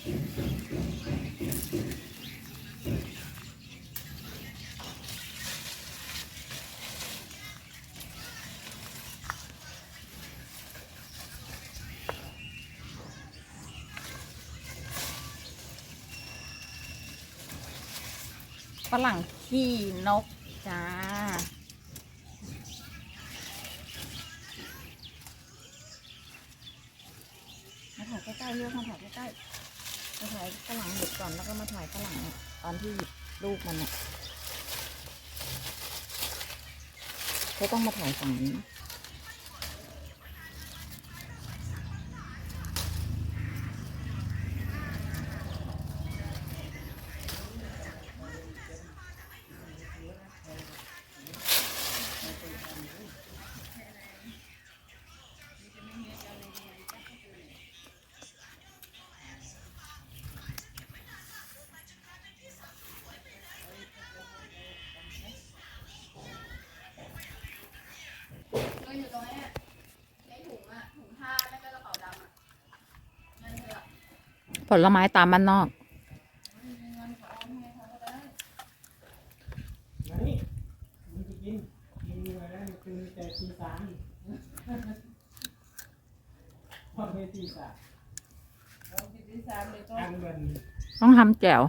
ฝรั่งขี้นก จ้า มาถ่ายใกล้ๆเรียกมาถ่ายใกล้ๆ มาถ่ายฝรั่งหยุดก่อนแล้วก็มาถ่ายฝรั่งเนี่ยตอนที่หยิบลูกมันเนี่ยเขาต้องมาถ่ายฝั่งนี้ ก็อยู่ตรงนี้ในถุงอะถุงผ้าแล้วก็กระเป๋าดำอะเงินเถอผลไม้ตามบ้านนอก เงินเขาเอาให้เขาก็ได้นี่มันจะกินกินอะไรนคือแต่ตีสามพอไม่ตีสามเราสิบที่สามเลยก็ทางเงินต้องทำแจ่ว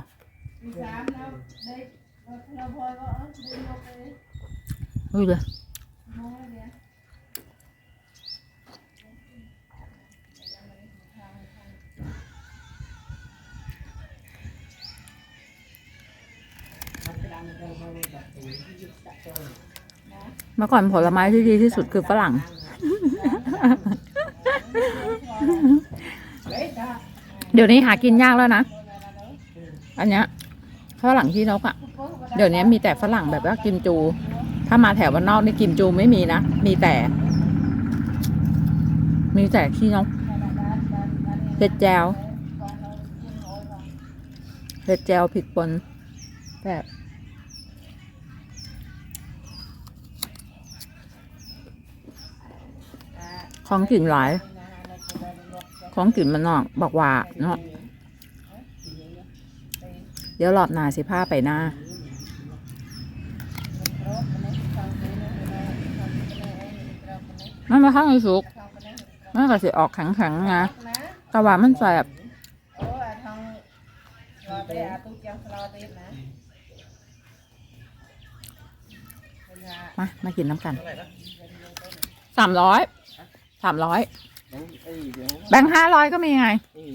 ที่สามแล้วได้เราพอก็เออได้ยกไปดูเลย เมื่อก่อนผลไม้ที่ดีที่สุดคือฝรั่ง เดี๋ยวนี้หากินยากแล้วนะ อันเนี้ยฝรั่งที่นกอะ เดี๋ยวนี้มีแต่ฝรั่งแบบว่ากิมจู ถ้ามาแถวบ้านนอกนี่กิมจูไม่มีนะ มีแต่ มีแต่ขี้นกเห็ดแจวเห็ดแจวผิดปนแบบ ของกลิ่นหลาย ของกลิ่นมันนอกบอกว่าเนาะเดี๋ยวรอบหนาสิพาไปหน้ามันมาข้างในสุกมันก็สิออกแข็งๆนะแต่ว่ามันแสบมา มากินน้ำกันสามร้อย สามร้อยเอ้ยเดี๋ยวแบงค์ห้าร้อยก็มีไงนี่